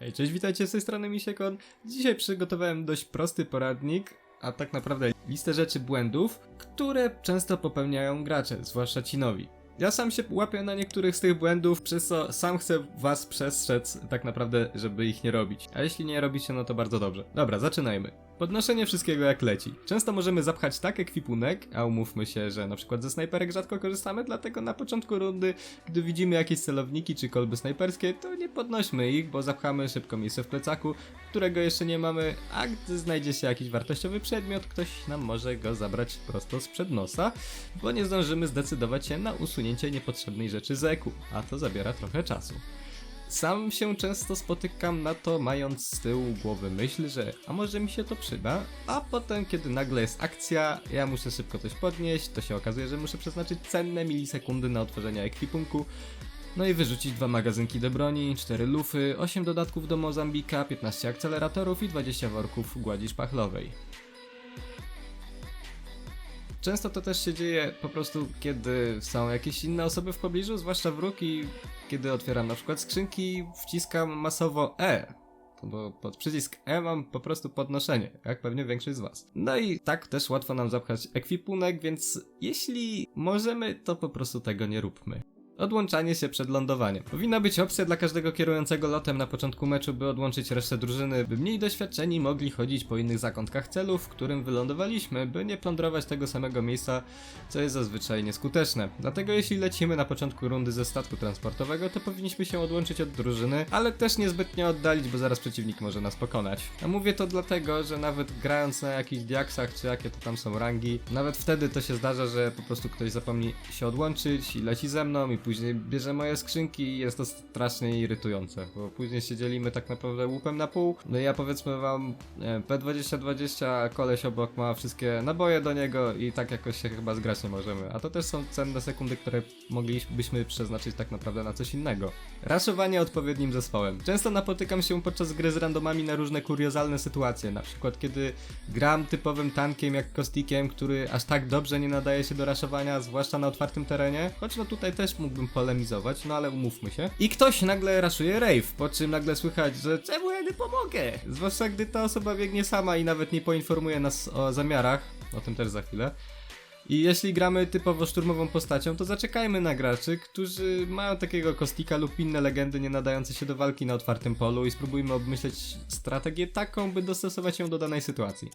Hej, cześć, witajcie z tej strony Misiekon. Dzisiaj przygotowałem dość prosty poradnik, a tak naprawdę listę rzeczy błędów, które często popełniają gracze, zwłaszcza ci nowi. Ja sam się łapię na niektórych z tych błędów, przez co sam chcę was przestrzec tak naprawdę, żeby ich nie robić. A jeśli nie robicie, no to bardzo dobrze. Dobra, zaczynajmy. Podnoszenie wszystkiego jak leci. Często możemy zapchać tak ekwipunek, a umówmy się, że na przykład ze snajperek rzadko korzystamy, dlatego na początku rundy, gdy widzimy jakieś celowniki czy kolby snajperskie, to nie podnośmy ich, bo zapchamy szybko miejsce w plecaku, którego jeszcze nie mamy, a gdy znajdzie się jakiś wartościowy przedmiot, ktoś nam może go zabrać prosto sprzed nosa, bo nie zdążymy zdecydować się na usunięcie niepotrzebnej rzeczy z eku, a to zabiera trochę czasu. Sam się często spotykam na to, mając z tyłu głowy myśl, że a może mi się to przyda, a potem, kiedy nagle jest akcja, ja muszę szybko coś podnieść, to się okazuje, że muszę przeznaczyć cenne milisekundy na otworzenie ekwipunku, no i wyrzucić dwa magazynki do broni, 4 lufy, 8 dodatków do Mozambika, 15 akceleratorów i 20 worków gładzi szpachlowej. Często to też się dzieje po prostu, kiedy są jakieś inne osoby w pobliżu, zwłaszcza wróg i kiedy otwieram na przykład skrzynki, wciskam masowo E. Bo pod przycisk E mam po prostu podnoszenie, jak pewnie większość z was. No i tak też łatwo nam zapchać ekwipunek, więc jeśli możemy, to po prostu tego nie róbmy. Odłączanie się przed lądowaniem. Powinna być opcja dla każdego kierującego lotem na początku meczu, by odłączyć resztę drużyny, by mniej doświadczeni mogli chodzić po innych zakątkach celów, w którym wylądowaliśmy, by nie plądrować tego samego miejsca, co jest zazwyczaj nieskuteczne. Dlatego jeśli lecimy na początku rundy ze statku transportowego, to powinniśmy się odłączyć od drużyny, ale też niezbytnio oddalić, bo zaraz przeciwnik może nas pokonać. A mówię to dlatego, że nawet grając na jakichś diaksach, czy jakie to tam są rangi, nawet wtedy to się zdarza, że po prostu ktoś zapomni się odłączyć i leci ze mną i później bierze moje skrzynki i jest to strasznie irytujące, bo później się dzielimy tak naprawdę łupem na pół. No i ja powiedzmy wam nie wiem, P2020, a koleś obok ma wszystkie naboje do niego i tak jakoś się chyba zgrać nie możemy. A to też są cenne sekundy, które moglibyśmy przeznaczyć tak naprawdę na coś innego. Raszowanie odpowiednim zespołem. Często napotykam się podczas gry z randomami na różne kuriozalne sytuacje, na przykład kiedy gram typowym tankiem jak Kostikiem, który aż tak dobrze nie nadaje się do raszowania, zwłaszcza na otwartym terenie, choć no tutaj też mógłbym polemizować, no ale umówmy się. I ktoś nagle raszuje rave, po czym nagle słychać, że czemu ja nie pomogę? Zwłaszcza gdy ta osoba biegnie sama i nawet nie poinformuje nas o zamiarach, o tym też za chwilę. I jeśli gramy typowo szturmową postacią, to zaczekajmy na graczy, którzy mają takiego kostika lub inne legendy nie nadające się do walki na otwartym polu i spróbujmy obmyśleć strategię taką, by dostosować ją do danej sytuacji.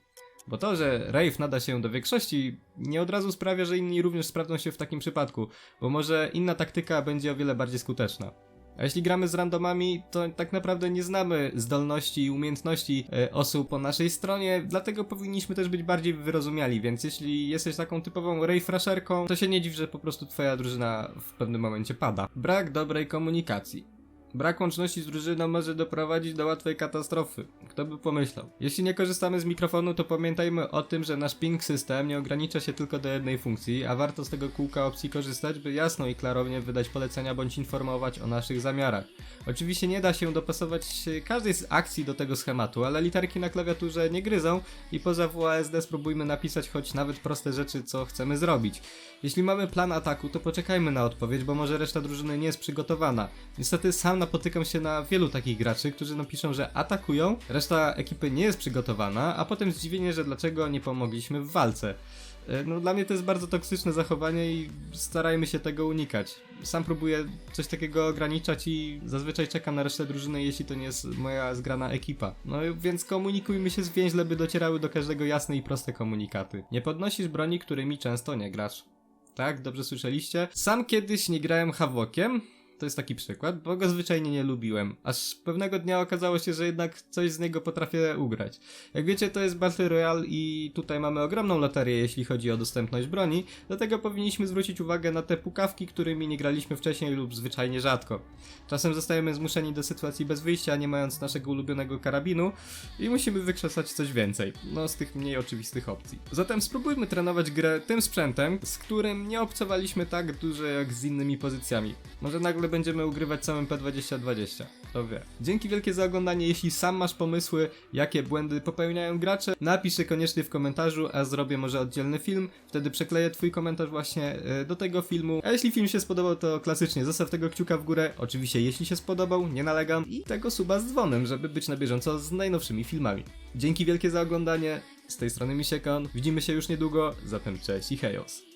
Bo to, że Rave nada się do większości, nie od razu sprawia, że inni również sprawdzą się w takim przypadku, bo może inna taktyka będzie o wiele bardziej skuteczna. A jeśli gramy z randomami, to tak naprawdę nie znamy zdolności i umiejętności e, osób po naszej stronie, dlatego powinniśmy też być bardziej wyrozumiali, więc jeśli jesteś taką typową rayfrasherką, to się nie dziw, że po prostu twoja drużyna w pewnym momencie pada. Brak dobrej komunikacji. Brak łączności z drużyną może doprowadzić do łatwej katastrofy. Kto by pomyślał? Jeśli nie korzystamy z mikrofonu, to pamiętajmy o tym, że nasz ping system nie ogranicza się tylko do jednej funkcji, a warto z tego kółka opcji korzystać, by jasno i klarownie wydać polecenia bądź informować o naszych zamiarach. Oczywiście nie da się dopasować każdej z akcji do tego schematu, ale literki na klawiaturze nie gryzą i poza WASD spróbujmy napisać choć nawet proste rzeczy, co chcemy zrobić. Jeśli mamy plan ataku, to poczekajmy na odpowiedź, bo może reszta drużyny nie jest przygotowana. Niestety sam napotykam się na wielu takich graczy, którzy napiszą, że atakują, reszta ekipy nie jest przygotowana, a potem zdziwienie, że dlaczego nie pomogliśmy w walce. E, No dla mnie to jest bardzo toksyczne zachowanie i starajmy się tego unikać. Sam próbuję coś takiego ograniczać i zazwyczaj czekam na resztę drużyny, jeśli to nie jest moja zgrana ekipa. No więc komunikujmy się zwięźle, by docierały do każdego jasne i proste komunikaty. Nie podnosisz broni, którymi często nie grasz. Tak, dobrze słyszeliście? Sam kiedyś nie grałem Havokiem, to jest taki przykład, bo go zwyczajnie nie lubiłem. Aż pewnego dnia okazało się, że jednak coś z niego potrafię ugrać. Jak wiecie, to jest Battle Royale i tutaj mamy ogromną loterię, jeśli chodzi o dostępność broni, dlatego powinniśmy zwrócić uwagę na te pukawki, którymi nie graliśmy wcześniej lub zwyczajnie rzadko. Czasem zostajemy zmuszeni do sytuacji bez wyjścia, nie mając naszego ulubionego karabinu i musimy wykrzesać coś więcej. No, z tych mniej oczywistych opcji. Zatem spróbujmy trenować grę tym sprzętem, z którym nie obcowaliśmy tak dużo jak z innymi pozycjami. Może nagle będziemy ugrywać całym P2020. To wie. Dzięki wielkie za oglądanie. Jeśli sam masz pomysły, jakie błędy popełniają gracze, napisz je koniecznie w komentarzu, a zrobię może oddzielny film. Wtedy przekleję twój komentarz właśnie y, do tego filmu. A jeśli film się spodobał, to klasycznie zostaw tego kciuka w górę. Oczywiście, jeśli się spodobał, nie nalegam. I tego suba z dzwonem, żeby być na bieżąco z najnowszymi filmami. Dzięki wielkie za oglądanie. Z tej strony Misiekon. Widzimy się już niedługo. Zatem cześć i hejos.